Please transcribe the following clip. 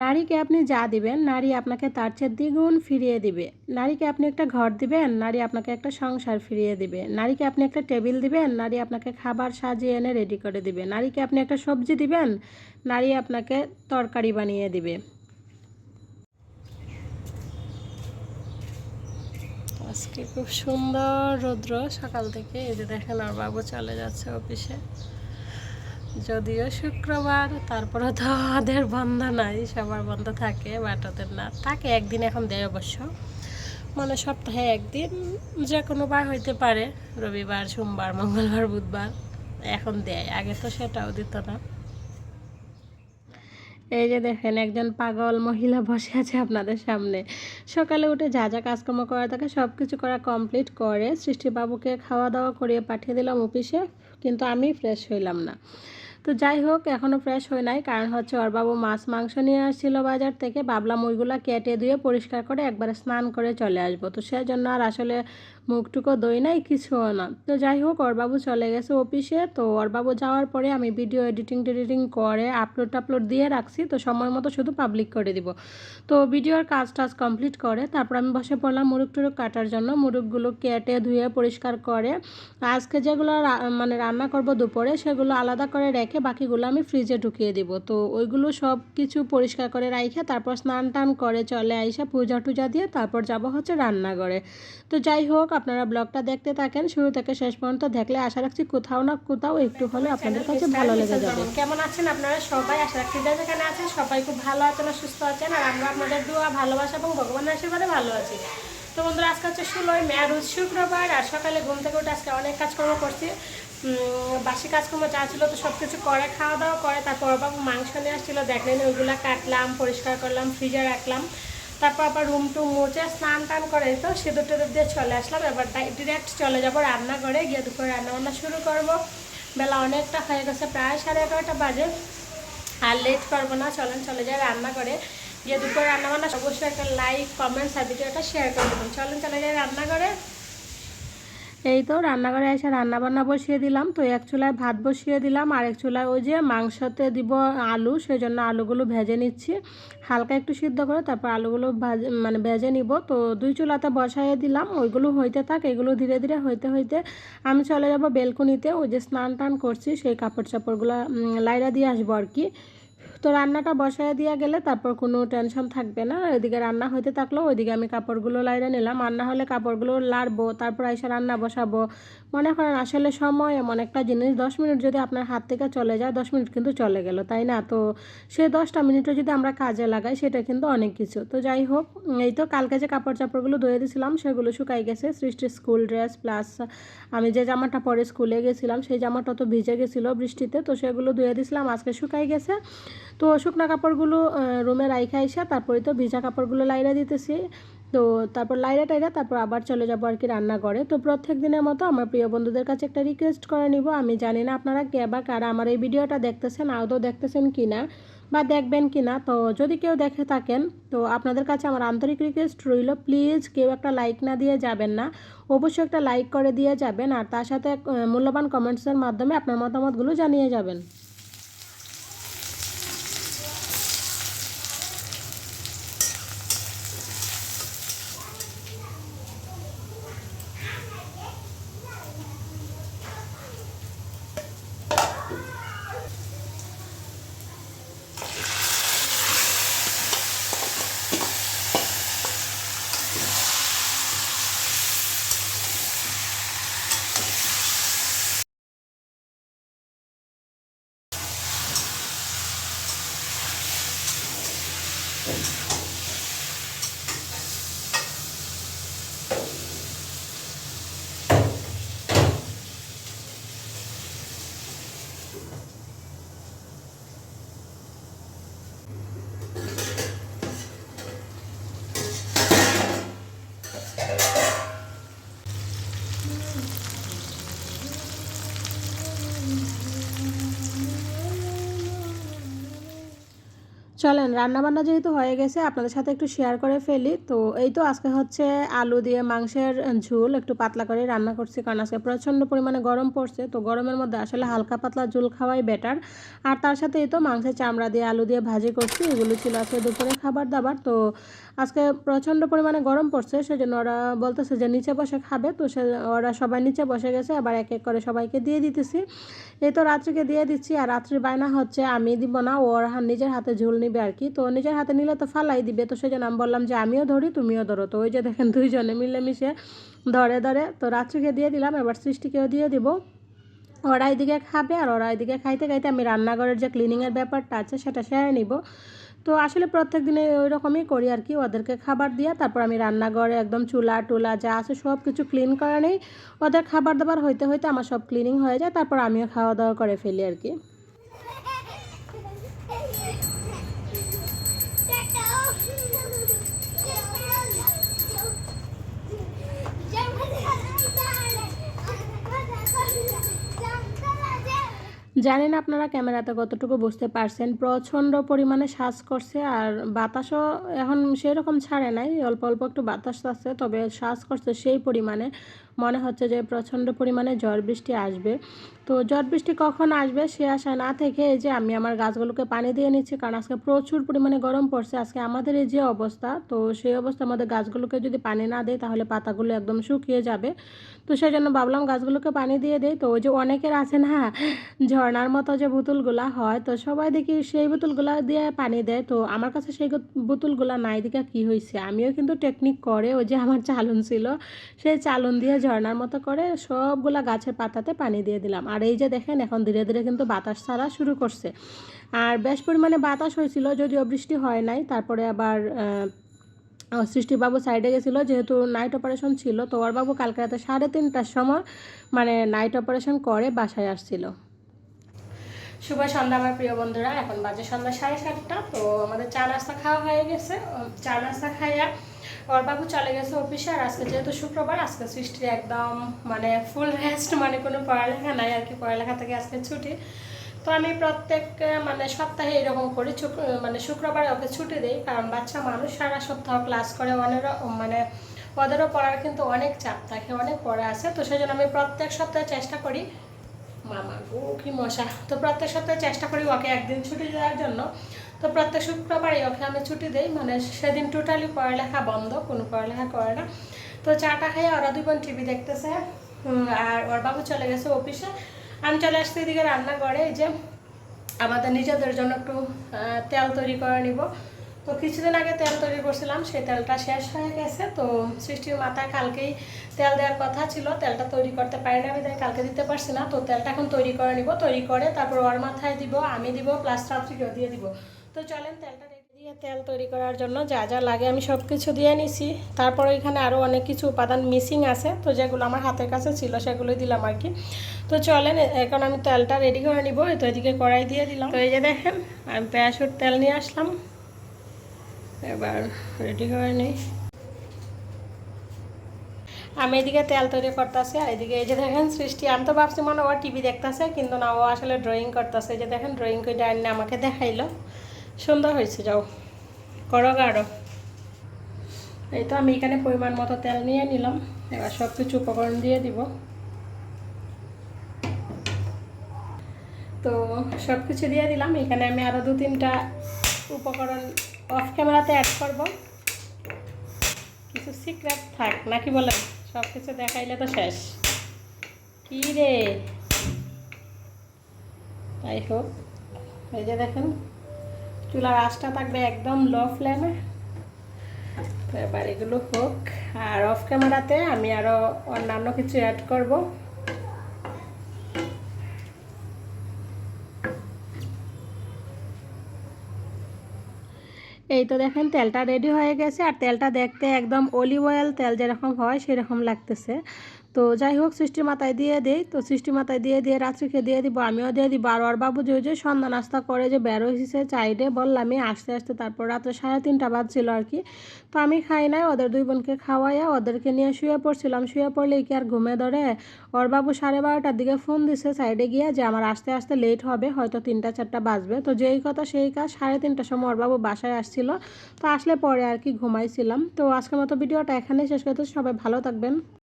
নারীকে আপনি যা দিবেন, নারী আপনাকে তার চেয়ে দ্বিগুণ ফিরিয়ে দিবে। নারীকে আপনি একটা ঘর দিবেন, নারী আপনাকে একটা সংসার ফিরিয়ে দিবে। নারীকে আপনি একটা টেবিল দিবেন, নারী আপনাকে খাবার সাজিয়ে এনে রেডি করে দিবে। নারীকে আপনি একটা সবজি দিবেন, নারী আপনাকে তরকারি বানিয়ে দিবে। আজকে খুব সুন্দর রৌদ্র, সকাল থেকে এই যে দেখেন আর বাবু চলে যাচ্ছে অফিসে। যদিও শুক্রবার তারপরে তো ওদের বন্ধ নাই, সবার বন্ধ থাকে বাট ওদের না থাকে, একদিন এখন দেয় অবশ্য। মানে সপ্তাহে একদিন যে কোনো বার হইতে পারে, রবিবার, সোমবার, মঙ্গলবার, বুধবার, এখন দেয়, আগে তো সেটাও দিত না। এই যে দেখেন, একজন পাগল মহিলা বসে আছে আপনাদের সামনে। সকালে উঠে যা যা কাজকর্ম করা থাকে সব কিছু করা কমপ্লিট করে, সৃষ্টিবাবুকে খাওয়া দাওয়া করিয়ে পাঠিয়ে দিলাম অফিসে, কিন্তু আমি ফ্রেশ হইলাম না। তো যাই হোক এখনও ফ্রেশ হয় নাই। কারণ হচ্ছে ওর বাবু মাছ, মাংস নিয়ে আসছিল বাজার থেকে। বাবলা ওইগুলো কেটে ধুয়ে পরিষ্কার করে একবারে স্নান করে চলে আসব। তো সেজন্য আর আসলে মুখটুকু দই নাই কিছুও না। তো যাই হোক বাবু চলে গেছে অফিসে। তো বাবু যাওয়ার পরে আমি ভিডিও এডিটিং টেডিটিং করে আপলোড টাপলোড দিয়ে রাখছি। তো সময় মতো শুধু পাবলিক করে দিব। তো ভিডিওর কাজ টাজ কমপ্লিট করে, তারপর আমি বসে পড়লাম মুরগ টুরুগ কাটার জন্য। মুরগগুলো কেটে ধুয়ে পরিষ্কার করে, আজকে যেগুলো মানে রান্না করব দুপুরে, সেগুলো আলাদা করে রেখে বাকিগুলো আমি ফ্রিজে ঢুকিয়ে দিব। তো ওইগুলো সব কিছু পরিষ্কার করে রাইখে তারপর স্নান টান করে চলে আইসা পূজা টুজা দিয়ে তারপর যাব হচ্ছে রান্নাঘরে। তো যাই হোক আপনারা ব্লগটা দেখতে থাকেন শুরু থেকে শেষ পর্যন্ত দেখলে আশা রাখছি কোথাও না কোথাও একটু হলে আপনাদের কাছে ভালো লেগে যাবে। কেমন আছেন আপনারা সবাই? আশা রাখছি যে যেখানে আছেন সবাই খুব ভালো আছেন আর সুস্থ আছেন আর আমরা আপনাদের দোয়া ভালোবাসা এবং ভগবানের আশীর্বাদে ভালো আছি। তো বন্ধুরা আজকে হচ্ছে ষোলোই মে রোজ শুক্রবার আর সকালে ঘুম থেকে উঠে আজকে অনেক কাজকর্ম করছি। বাসি কাজকর্ম যা ছিল তো সব কিছু করে খাওয়া দাওয়া করে তারপর বাবু মাংস নিয়ে আসছিল দেখলেন ওইগুলো কাটলাম পরিষ্কার করলাম ফ্রিজে রাখলাম। তারপর আবার রুম টুম মুছে স্নান টান করে তো সিঁদুর টেদুর দিয়ে চলে আসলাম। এবার ডিরেক্ট চলে যাব রান্নাঘরে, গিয়ে দুপুরে রান্নাবান্না শুরু করব। বেলা অনেকটা হয়ে গেছে, প্রায় সাড়ে এগারোটা বাজে। আর লেট করব না, চলেন চলে যাই রান্না করে গিয়ে দুপুরে রান্না বান্না অবশ্যই একটা লাইক কমেন্টস আর ভিডিওটা শেয়ার করে দেবেন। চলেন চলে যাই রান্না করে এই তো রান্নাঘরে এসে রান্না বান্না বসিয়ে দিলাম। তো এক চুলায় ভাত বসিয়ে দিলাম আর এক চুলায় ওই যে মাংসতে দিব আলু সেই জন্য আলুগুলো ভেজে নিচ্ছি। হালকা একটু সিদ্ধ করে তারপর আলুগুলো ভাজে মানে ভেজে নিব। তো দুই চুলাতে বসাইয়ে দিলাম, ওইগুলো হইতে থাক, এগুলো ধীরে ধীরে হইতে হইতে আমি চলে যাব বেলকুনিতে। ওই যে স্নান টান করছি, সেই কাপড় চাপড়গুলো লাইরা দিয়ে আসব আর কি। তো রান্নাটা বসায় দিয়ে গেলে তারপর কোনো টেনশন থাকবে না। এদিকে রান্না হইতে থাকল, ওইদিকে আমি কাপড়গুলো লাইরে নিলাম। রান্না হলে কাপড়গুলো লাড়বো, তারপর এসে রান্না বসাবো। মনে করেন আসলে সময় এমন একটা জিনিস, দশ মিনিট যদি আপনার হাত থেকে চলে যায়, দশ মিনিট কিন্তু চলে গেল, তাই না? তো সে দশটা মিনিটও যদি আমরা কাজে লাগাই, সেটা কিন্তু অনেক কিছু। তো যাই হোক, এই তো কালকে যে কাপড় চাপড়গুলো ধুয়ে দিয়েছিলাম সেগুলো শুকাই গেছে। সৃষ্টির স্কুল ড্রেস প্লাস আমি যে জামাটা পরে স্কুলে গেছিলাম, সেই জামাটা তো ভিজে গেছিল বৃষ্টিতে, তো সেগুলো ধুয়ে দিয়েছিলাম আজকে শুকাই গেছে। তো শুকনো কাপড়গুলো রুমে রাইখা আইসা তারপরে তো ভিজা কাপড়গুলো লাইরা দিতেছি। তো তারপর লাইরা টাইরা তারপর আবার চলে যাব আর কি রান্নাঘরে। তো প্রত্যেক দিনের মতো আমার প্রিয় বন্ধুদের কাছে একটা রিকোয়েস্ট করে নিব। আমি জানি না আপনারা কে বা কারা আমার এই ভিডিওটা দেখতেছেন, আদৌ দেখতেছেন কি না বা দেখবেন কি না তো যদি কেউ দেখে থাকেন, তো আপনাদের কাছে আমার আন্তরিক রিকোয়েস্ট রইল প্লিজ কেউ একটা লাইক না দিয়ে যাবেন না। অবশ্যই একটা লাইক করে দিয়ে যাবেন আর তার সাথে মূল্যবান কমেন্টসের মাধ্যমে আপনার মতামতগুলো জানিয়ে যাবেন। Thank you. চলেন, রান্নাবান্না যেহেতু হয়ে গেছে, আপনাদের সাথে একটু শেয়ার করে ফেলি। তো এই তো আজকে হচ্ছে আলু দিয়ে মাংসের ঝোল, একটু পাতলা করে রান্না করছি, কারণ আজকে প্রচণ্ড পরিমাণে গরম পড়ছে। তো গরমের মধ্যে আসলে হালকা পাতলা ঝোল খাওয়াই বেটার আর তার সাথে এই তো মাংসের চামড়া দিয়ে আলু দিয়ে ভাজি করছি, এগুলো ছিল আজকে দুপুরে খাবার দাবার। তো আজকে প্রচণ্ড পরিমাণে গরম পড়ছে, সেজন্য ওরা বলতেছে যে নিচে বসে খাবে। তো সে, ওরা সবাই নিচে বসে গেছে, আবার এক এক করে সবাইকে দিয়ে দিতেছি। এই তো রাত্রিকে দিয়ে দিচ্ছি, আর রাত্রির বায়না হচ্ছে আমি দিব না ওর নিজের হাতে ঝুল নিবে আর কি। তো নিজের হাতে নিলে তো ফালাই দিবে। তো সেই জন্য আমি বললাম যে, আমিও ধরি, তুমিও ধরো। তো ওই যে দেখেন দুইজনে মিলেমিশে ধরে ধরে, তো রাত্রিকে দিয়ে দিলাম। এবার সৃষ্টিকেও দিয়ে দিব। ওরা এদিকে খাবে আর ওরা এদিকে খাইতে খাইতে আমি রান্নাঘরের যে ক্লিনিংয়ের ব্যাপারটা আছে, সেটা সেরে নিব। তো আসলে প্রত্যেক দিনে ওই রকমই করি আর কি। ওদেরকে খাবার দিয়া তারপর আমি রান্নাঘরে একদম চুলা, টুলা যা আছে সব কিছু ক্লিন করে নেই। ওদের খাবার দাবার হইতে হইতে আমার সব ক্লিনিং হয়ে যায়। তারপর আমিও খাওয়া দাওয়া করে ফেলি আর কি। জানি না আপনারা ক্যামেরাতে কতটুকু বুঝতে পারছেন? প্রচণ্ড পরিমাণে শ্বাস করছে আর বাতাসও এখন সেরকম ছাড়ে নাই। অল্প অল্প একটু বাতাস আছে, তবে শ্বাস করছে সেই পরিমাণে। মনে হচ্ছে যে প্রচণ্ড পরিমাণে ঝড় বৃষ্টি আসবে। তো ঝড় বৃষ্টি কখন আসবে সে আশা না থেকে এই যে আমি আমার গাছগুলোকে পানি দিয়ে নিচ্ছি, কারণ আজকে প্রচুর পরিমাণে গরম পড়ছে, আজকে আমাদের এই যে অবস্থা, তো সেই অবস্থা আমাদের গাছগুলোকে যদি পানি না দেয় তাহলে পাতাগুলো একদম শুকিয়ে যাবে। তো সেই জন্য ভাবলাম গাছগুলোকে পানি দিয়ে দেয় তো ওই যে অনেকের আছে না ঝর্নার মতো যে বোতলগুলা হয়, তো সবাই দেখি সেই বোতলগুলা দিয়ে পানি দেয়। তো আমার কাছে সেই বোতলগুলা নাই দিকে কি হয়েছে আমিও কিন্তু টেকনিক করে, ওই যে আমার চালন ছিল, সেই চালন দিয়ে ঝর্ণার মতো করে সবগুলা গাছের পাতাতে পানি দিয়ে দিলাম। আর এই যে দেখেন, এখন ধীরে ধীরে কিন্তু বাতাস ছাড়া শুরু করছে। আর বেশ পরিমাণে বাতাস হয়েছিল, যদিও বৃষ্টি হয় নাই। তারপরে আবার সৃষ্টিবাবু সাইডে গেছিল, যেহেতু নাইট অপারেশন ছিল, তো ওর বাবু কালকে রাতে সাড়ে তিনটার সময় মানে নাইট অপারেশন করে বাসায় আসছিল। শুভ সন্ধ্যা, আমার প্রিয় বন্ধুরা। এখন বাজে সন্ধ্যা সাড়ে সাতটা, তো আমাদের চা নাস্তা খাওয়া হয়ে গেছে। চা নাস্তা খাইয়া ওর বাবু চলে গেছে অফিসে আর আজকে যেহেতু শুক্রবার, আজকে সৃষ্টির একদম মানে ফুল রেস্ট মানে কোনো পড়ালেখা নাই আর কি, পড়ালেখা থেকে আজকে ছুটি। তো আমি প্রত্যেক মানে সপ্তাহে এরকম করি মানে শুক্রবারে ওকে ছুটি দিই, কারণ বাচ্চা মানুষ সারা সপ্তাহ ক্লাস করে অনেক মানে ওদেরও পড়ার কিন্তু অনেক চাপ থাকে, অনেক পড়া আছে। তো সেই জন্য আমি প্রত্যেক সপ্তাহে চেষ্টা করি মামা গো কি মশা তো প্রত্যেক সপ্তাহে চেষ্টা করি ওকে একদিন ছুটি দেওয়ার জন্য। তো প্রত্যেক শুক্রবারই ওকে আমি ছুটি দিই মানে সেদিন টোটালি পড়ালেখা বন্ধ, কোনো পড়ালেখা করে না। তো চাটা খাইয়ে ওরা দুই টিভি দেখতেছে আর ওর বাবু চলে গেছে অফিসে। আমি চলে আসছি এদিকে রান্না করে এই যে আমাদের নিজেদের জন্য একটু তেল তৈরি করে নিব। তো কিছুদিন আগে তেল তৈরি করছিলাম, সেই তেলটা শেষ হয়ে গেছে। তো সৃষ্টির মাথায় কালকেই তেল দেওয়ার কথা ছিল, তেলটা তৈরি করতে পারি না আমি, তাই কালকে দিতে পারছি না। তো তেলটা এখন তৈরি করে নিব, তৈরি করে তারপর ওর মাথায় দিব, আমি দিব প্লাস রাত্রিকেও দিয়ে দিব। তো চলেন তেলটা দিয়ে তেল তৈরি করার জন্য যা যা লাগে আমি সব কিছু দিয়ে নিছি। তারপর এখানে আরও অনেক কিছু উপাদান মিসিং আছে, তো যেগুলো আমার হাতের কাছে ছিল সেগুলোই দিলাম আর কি। তো চলেন, এখন আমি তেলটা রেডি করে নিব, তো এদিকে কড়াই দিয়ে দিলাম। তো এই যে দেখেন, আমি প্যারাশুট তেল নিয়ে আসলাম। এবার রেডি করে নিই। আমি এদিকে তেল তৈরি করতেছি, আর এদিকে এই যে দেখেন সৃষ্টি, আমি তো ভাবছি মনে ও টিভি দেখতেছে, কিন্তু না, ও আসলে ড্রয়িং করতেছে। যে দেখেন ড্রয়িং করে আনিয়ে আমাকে দেখাইলো। সুন্দর হয়েছে, যাও। করো গাঢ়। এই তো আমি এখানে পরিমাণ মতো তেল নিয়ে নিলাম। এবার সব কিছু উপকরণ দিয়ে দিব। তো সব কিছু দিয়ে দিলাম। এখানে আমি আরও দু তিনটা উপকরণ অফ ক্যামেরাতে অ্যাড করব। কিছু সিক্রেট থাক, নাকি বলেন সব কিছু দেখাইলে তো শেষ। কী রে? তাই হোক, এই যে দেখেন, চুলার আঁচটা থাকবে একদম লো ফ্লেমে তো এবার এগুলো হোক, আর অফ ক্যামেরাতে আমি আরও অন্যান্য কিছু অ্যাড করব। এই তো দেখেন, তেলটা রেডি হয়ে গেছে। আর তেলটা দেখতে একদম অলিভ অয়েল তেল যেরকম হয় সেরকম লাগতেছে। তো যাই হোক সৃষ্টি মাথায় দিয়ে দেই। তো সৃষ্টি মাথায় দিয়ে দিয়ে রাত্রিকে দিয়ে দিব, আমিও দিয়ে দিব। আর ওর বাবু যে যে সন্ধ্যা নাস্তা করে যে বেরো এসেছে চাইডে বললামই আসতে আসতে তারপর রাত্রে সাড়ে তিনটা বাজছিল আর কি। তো আমি খাই নাই, ওদের দুই বোনকে খাওয়াইয়া ওদেরকে নিয়ে শুয়ে পড়ছিলাম। শুয়ে পড়লেই কি আর ঘুমে ধরে? ওর বাবু সাড়ে বারোটার দিকে ফোন দিছে সাইডে গিয়ে যে আমার আসতে আসতে লেট হবে, হয়তো তিনটা চারটা বাজবে। তো যেই কথা সেই কাজ, সাড়ে তিনটার সময় ওর বাবু বাসায় আসছিল। তো আসলে পরে আর কি ঘুমাইছিলাম। তো আজকের মতো ভিডিওটা এখানে শেষ করতে সবাই ভালো থাকবেন।